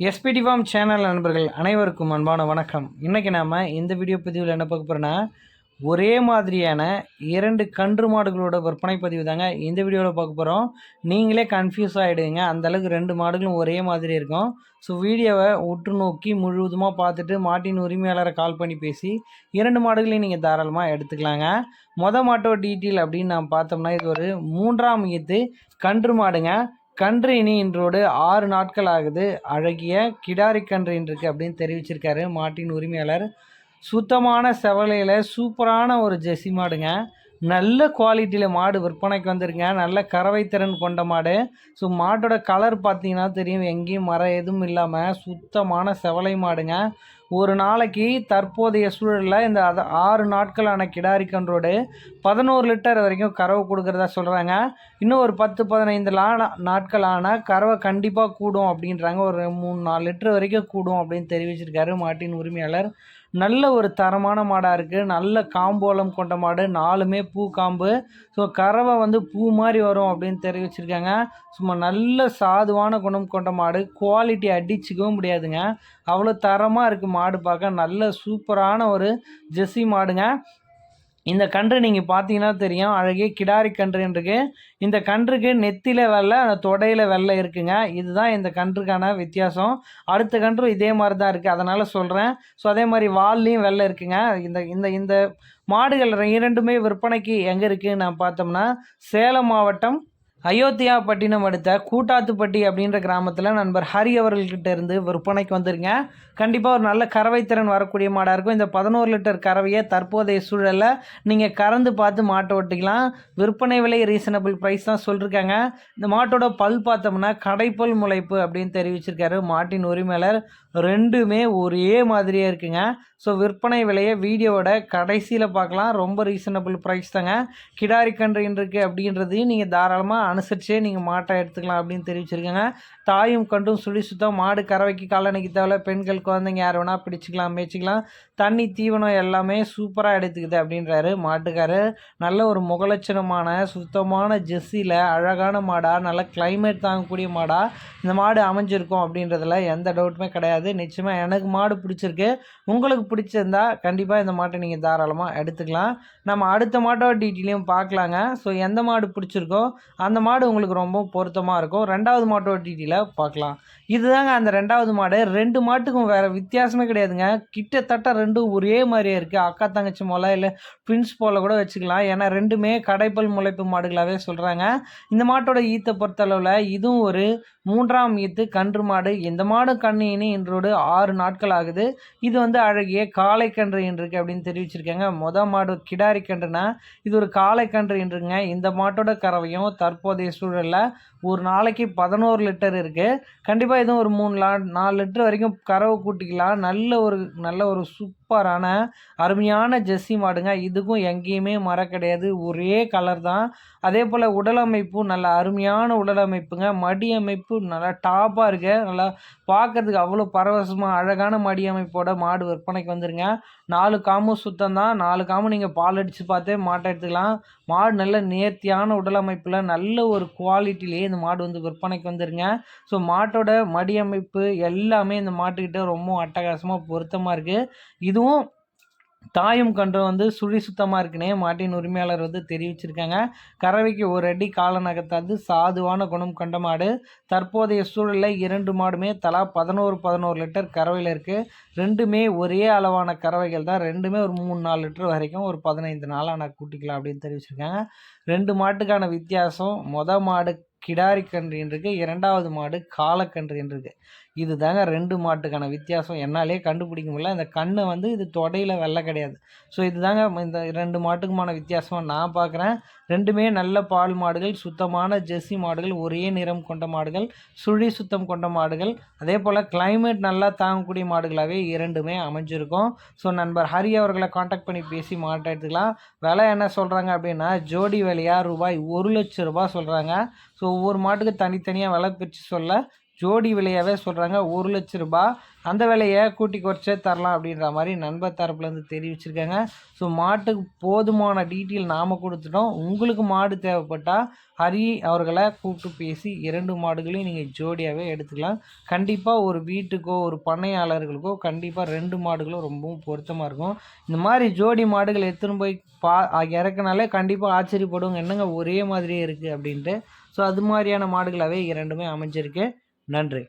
SPD form channel நண்பர்கள் அனைவருக்கும் அன்பான வணக்கம். இன்றைக்கி நாம் இந்த வீடியோ பதிவில் என்ன பார்க்க போகிறோன்னா ஒரே மாதிரியான இரண்டு கன்று மாடுகளோட விற்பனை பதிவு தாங்க இந்த வீடியோவில் பார்க்க போகிறோம் நீங்களே கன்ஃபியூஸ் ஆகிடுவீங்க அந்தளவுக்கு ரெண்டு மாடுகளும் ஒரே மாதிரி இருக்கும். ஸோ வீடியோவை உற்று நோக்கி முழுவதுமாக பார்த்துட்டு மாட்டின் உரிமையாளரை கால் பண்ணி பேசி இரண்டு மாடுகளையும் நீங்கள் தாராளமாக எடுத்துக்கலாங்க. மொதல் மாட்டோ டீட்டெயில் அப்படின்னு நாம் பார்த்தோம்னா இது ஒரு மூன்றாம் ஈத்து கன்று மாடுங்க. கன்று இனி இன்றோடு ஆறு நாட்கள் ஆகுது. அழகிய கிடாரி கன்று இன்றைக்கு அப்படின்னு தெரிவிச்சிருக்காரு மாட்டின் உரிமையாளர். சுத்தமான செவலையில் சூப்பரான ஒரு ஜெர்சி மாடுங்க. நல்ல குவாலிட்டியில் மாடு விற்பனைக்கு வந்திருங்க நல்ல கறவை திறன் கொண்ட மாடு. ஸோ மாட்டோட கலர் பார்த்தீங்கன்னா தெரியும். எங்கேயும் மரம் எதுவும் இல்லாமல் சுத்தமான செவலை மாடுங்க. ஒரு நாளைக்கு தற்போதைய சூழலில் இந்த அதை ஆறு நாட்களான கிடாரி கன்றோடு பதினோரு லிட்டர் வரைக்கும் கறவை கொடுக்குறதா சொல்கிறாங்க இன்னும் ஒரு பத்து பதினைந்து லா ஆனால் கறவை கண்டிப்பாக கூடும் அப்படின்றாங்க. ஒரு மூணு நாலு லிட்டர் வரைக்கும் கூடும் அப்படின்னு தெரிவிச்சிருக்காரு மாட்டின் உரிமையாளர். நல்ல ஒரு தரமான மாடாக இருக்குது நல்ல காம்போலம் கொண்ட மாடு. நாலுமே பூ காம்பு. ஸோ கறவை வந்து பூ மாதிரி வரும் அப்படின்னு தெரிவிச்சிருக்காங்க. சும்மா நல்ல சாதுவான குணம் கொண்ட மாடு. குவாலிட்டி அடிச்சுக்கவும் முடியாதுங்க. அவ்வளோ தரமாக இருக்குது மாடு பார்க்க. நல்ல சூப்பரான ஒரு ஜெர்சி மாடுங்க. இந்த கன்று நீங்கள் பார்த்தீங்கன்னா தெரியும். அழகிய கிடாரி கன்றுன்றிருக்கு இந்த கன்றுக்கு நெத்தியில் வெள்ளை அந்த தொடையில் வெள்ளை இருக்குங்க. இதுதான் இந்த கன்றுக்கான வித்தியாசம். அடுத்த கன்றும் இதே மாதிரி தான் இருக்குது அதனால் சொல்கிறேன் ஸோ அதே மாதிரி வால்லையும் வெள்ளை இருக்குங்க. இந்த இந்த இந்த மாடுகள் இரண்டுமே விற்பனைக்கு எங்கே இருக்குதுன்னு நான் பார்த்தோம்னா சேலம் மாவட்டம் அயோத்தியா பட்டினம் அடுத்த கூட்டாத்துப்பட்டி அப்படின்ற கிராமத்தில் நண்பர் ஹரி அவர்கள்கிட்ட இருந்து விற்பனைக்கு வந்துருங்க. கண்டிப்பாக ஒரு நல்ல கறவைத்திறன் வரக்கூடிய மாடாக இருக்கும். இந்த பதினோரு லிட்டர் கறவையை தற்போதைய சூழலில் நீங்கள் கறந்து பார்த்து மாட்டை ஓட்டிக்கலாம். விற்பனை விலை ரீசனபிள் ப்ரைஸ் தான் சொல்லியிருக்காங்க இந்த மாட்டோட பல் பார்த்தோம்னா கடைப்பல் முளைப்பு அப்படின்னு தெரிவிச்சிருக்காரு மாட்டின் உரிமையாளர். ரெண்டுமே ஒரே மாதிரியே இருக்குங்க. ஸோ விற்பனை விலையை வீடியோவோட கடைசியில் பார்க்கலாம். ரொம்ப ரீசனபிள் ப்ரைஸ் தாங்க. கிடாரி கன்று இருக்குது அப்படின்றதையும் நீங்கள் தாராளமாக அனுசரிச்சே நீங்கள் மாட்டை எடுத்துக்கலாம் அப்படின்னு தெரிவிச்சிருக்காங்க. தாயும் கண்டும் சுழி சுத்தம் மாடு கறவைக்கு காலணிக்கு தேவை பெண்கள் குழந்தைங்க யார் வேணால் பிடிச்சிக்கலாம் மேய்ச்சிக்கலாம். தண்ணி தீவனம் எல்லாமே சூப்பராக எடுத்துக்குது அப்படின்றாரு மாட்டுக்காரு. நல்ல ஒரு முகலட்சணமான சுத்தமான ஜெஸ்ஸியில் அழகான மாடாக நல்ல கிளைமேட் தாங்கக்கூடிய மாடாக இந்த மாடு அமைஞ்சிருக்கும் அப்படின்றதுல எந்த டவுட்டுமே கிடையாது. நிச்சயமாக எனக்கு மாடு பிடிச்சிருக்கு. உங்களுக்கு பிடிச்சிருந்தா கண்டிப்பாக இந்த மாட்டை நீங்கள் தாராளமாக எடுத்துக்கலாம். நம்ம அடுத்த மாட்டோட டீட்டெயிலையும் பார்க்கலாங்க. ஸோ எந்த மாடு பிடிச்சிருக்கோ அந்த மாடு உங்களுக்கு ரொம்ப பொருத்தமாக இருக்கும். ரெண்டாவது மாட்டோட டீட்டெயிலை பார்க்கலாம். இதுதாங்க அந்த ரெண்டாவது மாடு. ரெண்டு மாட்டுக்கும் வேறு வித்தியாசமே கிடையாதுங்க. கிட்டத்தட்ட ரெண்டும் ஒரே மாதிரியே இருக்குது அக்கா தங்கச்சி மொளை இல்லை ட்வின்ஸ் போல் கூட வச்சுக்கலாம். ஏன்னா ரெண்டுமே கடைப்பல் முளைப்பு மாடுகளாகவே சொல்கிறாங்க இந்த மாட்டோட ஈத்தை பொறுத்தளவில் இதுவும் ஒரு மூன்றாம் ஈத்து கன்று மாடு. இந்த மாடு கண்ணு இனி இன்றோடு ஆறு நாட்கள் ஆகுது. இது வந்து அழகிய காளை கன்று இன்றுக்கு அப்படின்னு தெரிவிச்சிருக்காங்க. மொதல் மாடு கிடாரி கன்றுனா இது ஒரு காளை கன்று இன்றுங்க இந்த மாட்டோட கறவையும் தற்போதைய சூழலில் ஒரு நாளைக்கு பதினோரு லிட்டர் இருக்குது கண்டிப்பாக இதுவும் ஒரு மூணு லா நாலு லிட்டர் வரைக்கும் கறவை கூட்டிக்கலாம். நல்ல ஒரு நல்ல ஒரு சூப் சூப்பரான அருமையான ஜெர்சி மாடுங்க. இதுக்கும் எங்கேயுமே மர கிடையாது. ஒரே கலர் தான். அதே போல் உடலமைப்பும் நல்ல அருமையான உடலமைப்புங்க மடி அமைப்பு நல்லா டாப்பாக இருக்கு. நல்லா பார்க்கறதுக்கு அவ்வளோ பரவசமாக அழகான மடி அமைப்போட மாடு விற்பனைக்கு வந்துருங்க. நாலு காமும் சுத்தம் தான். நாலு காமும் நீங்கள் பால் அடித்து பார்த்தே மாட்டை எடுத்துக்கலாம். மாடு நல்ல நேர்த்தியான உடலமைப்பில் நல்ல ஒரு குவாலிட்டிலேயே இந்த மாடு வந்து விற்பனைக்கு வந்துருங்க. ஸோ மாட்டோட மடி அமைப்பு எல்லாமே இந்த மாட்டுக்கிட்ட ரொம்ப அட்டகாசமாக பொருத்தமாக இருக்குது இது இதுவும் தாயும் கன்றும் வந்து சுழி சுத்தமாக இருக்குனே மாட்டின் உரிமையாளர் வந்து தெரிவிச்சிருக்காங்க. கறவைக்கு ஒரு அடி கால நகர்த்தாது சாதுவான குணம் கொண்ட மாடு. தற்போதைய சூழலில் இரண்டு மாடுமே தலா பதினோரு பதினோரு லிட்டர் கறவையில் இருக்குது ரெண்டுமே ஒரே அளவான கறவைகள் தான். ரெண்டுமே ஒரு மூணு நாலு லிட்டர் வரைக்கும் ஒரு பதினைந்து நாளாக நான் கூட்டிக்கலாம் அப்படின்னு தெரிவிச்சிருக்காங்க. ரெண்டு மாட்டுக்கான வித்தியாசம் மொதல் மாடு கிடாரி கன்று இருக்குது இரண்டாவது மாடு காலக்கன்று இருக்குது இது தாங்க ரெண்டு மாட்டுக்கான வித்தியாசம். என்னாலே கண்டுபிடிக்க முடியல. இந்த கண்ணை வந்து இது தொடையில் வெள்ளை கிடையாது. ஸோ இது தாங்க இந்த ரெண்டு மாட்டுக்குமான வித்தியாசமாக நான் பார்க்குறேன் ரெண்டுமே நல்ல பால் மாடுகள் சுத்தமான ஜெர்சி மாடுகள் ஒரே நிறம் கொண்ட மாடுகள் சுழி சுத்தம் கொண்ட மாடுகள். அதே போல் கிளைமேட் நல்லா தாங்கக்கூடிய மாடுகளாகவே இரண்டுமே அமைஞ்சிருக்கும். ஸோ நண்பர் ஹரி அவர்களை காண்டாக்ட் பண்ணி பேசி மாட்டை எடுத்துக்கலாம். விலை என்ன சொல்கிறாங்க அப்படின்னா ஜோடி விலையாக ரூபாய் ஒரு லட்ச ரூபாய் சொல்கிறாங்க ஸோ ஒவ்வொரு மாட்டுக்கு தனித்தனியாக விலை பிரித்து சொல்ல ஜோடி விலையாகவே சொல்கிறாங்க ஒரு லட்ச ரூபாய் அந்த விலையை கூட்டி குறைச்சே தரலாம் அப்படின்ற மாதிரி நண்பர் தரப்புலேருந்து தெரிவிச்சிருக்காங்க. ஸோ மாட்டுக்கு போதுமான டீட்டெயில் நாம் கொடுத்துட்டோம். உங்களுக்கு மாடு தேவைப்பட்டால் ஹரி அவர்களை கூப்பிட்டு பேசி இரண்டு மாடுகளையும் நீங்கள் ஜோடியாகவே எடுத்துக்கலாம். கண்டிப்பாக ஒரு வீட்டுக்கோ ஒரு பண்ணையாளர்களுக்கோ கண்டிப்பாக ரெண்டு மாடுகளும் ரொம்பவும் பொருத்தமாக இருக்கும். இந்த மாதிரி ஜோடி மாடுகள் எடுத்துன்னு போய் பா இறக்குனாலே கண்டிப்பாக ஆச்சரியப்படுவாங்க. என்னங்க ஒரே மாதிரியே இருக்குது அப்படின்ட்டு. ஸோ அது மாதிரியான மாடுகளாகவே இரண்டுமே அமைஞ்சிருக்கு. நன்றி.